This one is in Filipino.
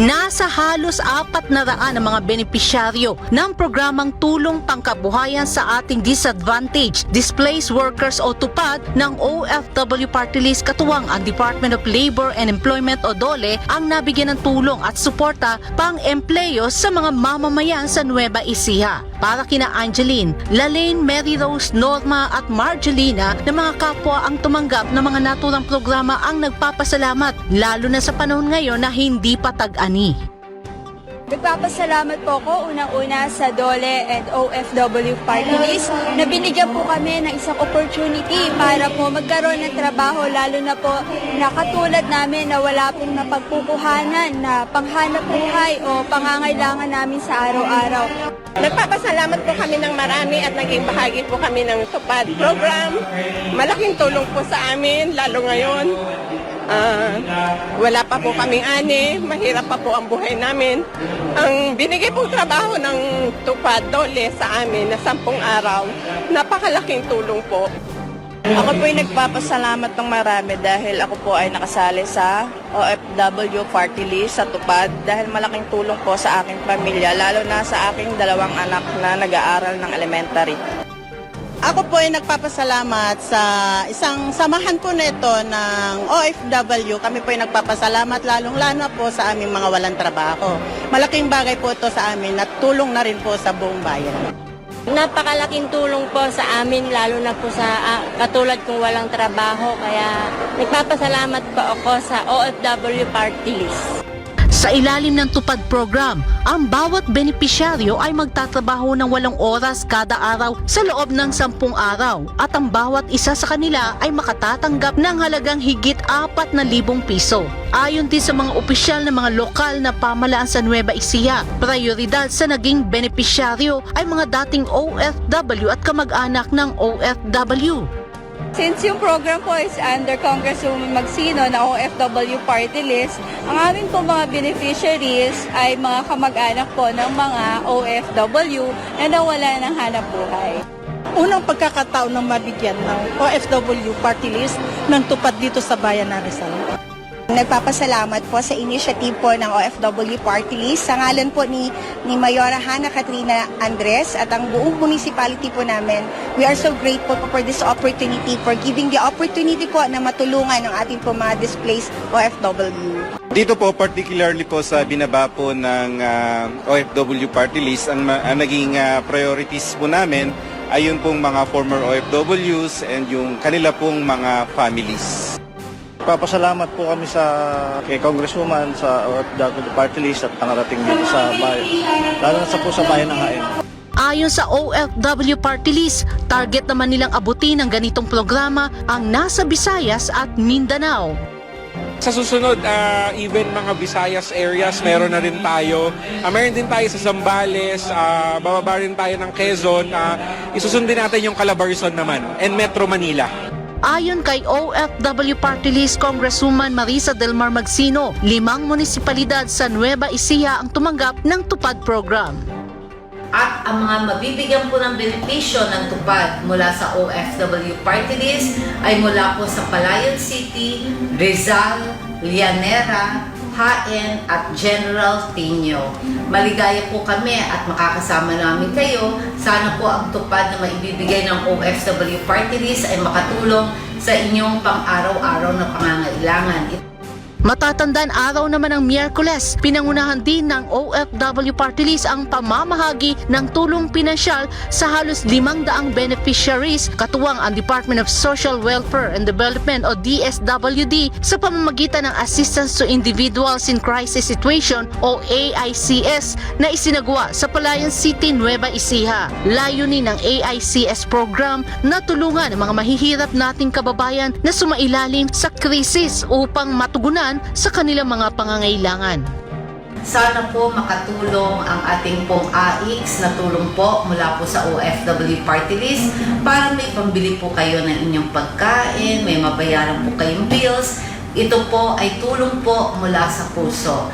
Nasa halos apat na raan ang mga benepisyaryo ng programang tulong pangkabuhayan sa ating disadvantaged displaced workers o tupad ng OFW Party List katuwang ang Department of Labor and Employment o DOLE ang nabigyan ng tulong at suporta pang empleyo sa mga mamamayan sa Nueva Ecija. Para kina Angeline, Lalaine, Mary Rose, Norma at Margelina na mga kapwa ang tumanggap ng mga naturang programa ang nagpapasalamat lalo na sa panahon ngayon na hindi pa tag-ani. Nagpapasalamat po ako unang-una sa DOLE and OFW Party List na binigyan po kami ng isang opportunity para po magkaroon ng trabaho lalo na po na katulad namin na wala pong napagpupuhanan na panghanap buhay o pangangailangan namin sa araw-araw. Nagpapasalamat po kami ng marami at naging bahagi po kami ng Tupad program. Malaking tulong po sa amin, lalo ngayon. Wala pa po kaming ani, mahirap pa po ang buhay namin. Ang binigay pong trabaho ng Tupad Dole sa amin na sampung araw, napakalaking tulong po. Ako po ay nagpapasalamat ng marami dahil ako po ay nakasali sa OFW Party List sa Tupad dahil malaking tulong po sa aking pamilya lalo na sa aking dalawang anak na nag-aaral ng elementary. Ako po ay nagpapasalamat sa isang samahan po nito ng OFW. Kami po ay nagpapasalamat lalong-lalo po sa aming mga walang trabaho. Malaking bagay po ito sa amin at tulong na rin po sa buong bayan. Napakalaking tulong po sa amin, lalo na po sa ah, katulad kong walang trabaho. Kaya nagpapasalamat po ako sa OFW Party List. Sa ilalim ng Tupad Program, ang bawat benepisyaryo ay magtatrabaho ng walong oras kada araw sa loob ng sampung araw at ang bawat isa sa kanila ay makatatanggap ng halagang higit apat na libong piso. Ayon din sa mga opisyal ng mga lokal na pamalaan sa Nueva Ecija, prioridad sa naging benepisyaryo ay mga dating OFW at kamag-anak ng OFW. Since yung program po is under Congresswoman Magsino na OFW Party List, ang amin po mga beneficiaries ay mga kamag-anak po ng mga OFW na nawala ng hanap buhay. Unang pagkakataon ng mabigyan ng OFW party list ng tupad dito sa bayan ng Rizal. Nagpapasalamat po sa initiative po ng OFW Party List sa ngalan po ni, ni Mayora Hana Katrina Andres at ang buong municipality po namin. We are so grateful po for this opportunity, for giving the opportunity po na matulungan ang ating po mga displaced OFW. Dito po, particularly po sa binaba po ng ah, OFW Party List, ang, ang naging ah, priorities po namin ay yun pong mga former OFWs and yung kanila pong mga families. Papasalamat po kami sa kay Congresswoman sa OFW Party List at pangarating dito sa bayan. Lalo na sa po sa bayan ng Hain. Ayon sa OFW Party List, target naman nilang abutin ng ganitong programa ang nasa Visayas at Mindanao. Sa susunod, ah, even mga Visayas areas, meron na rin tayo. Ah, meron din tayo sa Zambales, ah, bababa rin tayo ng Quezon. ah, isusundin natin yung Calabarzon naman and Metro Manila. Ayon kay OFW Party List Congresswoman Marisa Del Mar Magsino, limang munisipalidad sa Nueva Ecija ang tumanggap ng Tupad Program. at ang mga mabibigyan po ng benepisyo ng tupad mula sa OFW Party List ay mula po sa Palayan City, Rizal, Llanera, Haen at General Tino. Maligaya po kami at makakasama namin kayo. Sana po ang tupad na maibibigay ng OFW Party List ay makatulong sa inyong pang-araw-araw na pangangailangan. Matatandaan araw naman ng Miyerkules, pinangunahan din ng OFW Party List ang pamamahagi ng tulong pinansyal sa halos limang daang beneficiaries katuwang ang Department of Social Welfare and Development o DSWD sa pamamagitan ng Assistance to Individuals in Crisis Situation o AICS na isinagawa sa Palayan City, Nueva Ecija. Layunin ng AICS program na tulungan ang mga mahihirap nating kababayan na sumailalim sa krisis upang matugunan sa kanilang mga pangangailangan. Sana po makatulong ang ating pong AIX na tulong po mula po sa OFW Party List para may pambili po kayo ng inyong pagkain, may mabayaran po kayong bills. Ito po ay tulong po mula sa puso.